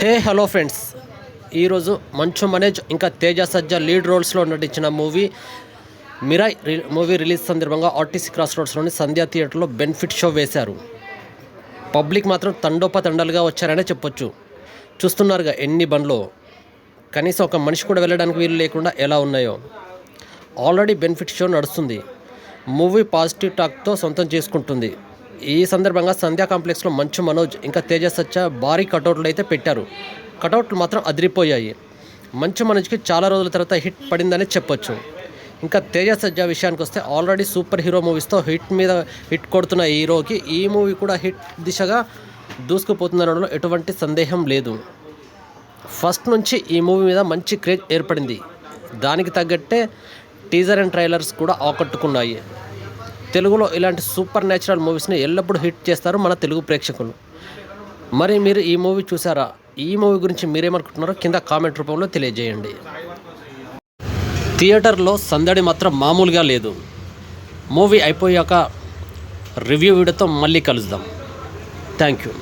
Hey hello friends. ఈరోజు మంచు manage ఇంకా తేజ సజ్జా లీడ్ రోల్స్లో నటించిన మూవీ మిరాయ్ మూవీ రిలీజ్ సందర్భంగా ఆర్టీసీ క్రాస్ రోడ్స్లోని సంధ్యా థియేటర్లో బెనిఫిట్ షో వేశారు. పబ్లిక్ మాత్రం తండోపతండాలుగా వచ్చారనే చెప్పొచ్చు. చూస్తున్నారుగా ఎన్ని బండ్లో. కనీసం ఒక మనిషి కూడా వెళ్ళడానికి వీలు లేకుండా ఎలా ఉన్నాయో. ఆల్రెడీ బెనిఫిట్ షో నడుస్తుంది. మూవీ పాజిటివ్ టాక్తో సొంతం చేసుకుంటుంది. ఈ సందర్భంగా సంధ్యా కాంప్లెక్స్లో మంచు మనోజ్ ఇంకా తేజ సచ్చ భారీ కటౌట్లు అయితే పెట్టారు. కటౌట్లు మాత్రం అదిరిపోయాయి. మంచు మనోజ్కి చాలా రోజుల తర్వాత హిట్ పడిందని చెప్పొచ్చు. ఇంకా తేజ సజ్జా విషయానికి వస్తే ఆల్రెడీ సూపర్ హీరో మూవీస్తో హిట్ మీద హిట్ కొడుతున్న హీరోకి ఈ మూవీ కూడా హిట్ దిశగా దూసుకుపోతుందనడంలో ఎటువంటి సందేహం లేదు. ఫస్ట్ నుంచి ఈ మూవీ మీద మంచి క్రేజ్ ఏర్పడింది. దానికి తగ్గట్టే టీజర్ అండ్ ట్రైలర్స్ కూడా ఆకట్టుకున్నాయి. తెలుగులో ఇలాంటి సూపర్ న్యాచురల్ మూవీస్ని ఎల్లప్పుడూ హిట్ చేస్తారు మన తెలుగు ప్రేక్షకులు. మరి మీరు ఈ మూవీ చూసారా? ఈ మూవీ గురించి మీరేమనుకుంటున్నారో కింద కామెంట్ రూపంలో తెలియజేయండి. థియేటర్లో సందడి మాత్రం మామూలుగా లేదు. మూవీ అయిపోయాక రివ్యూ వీడియోతో మళ్ళీ కలుద్దాం. Thank you.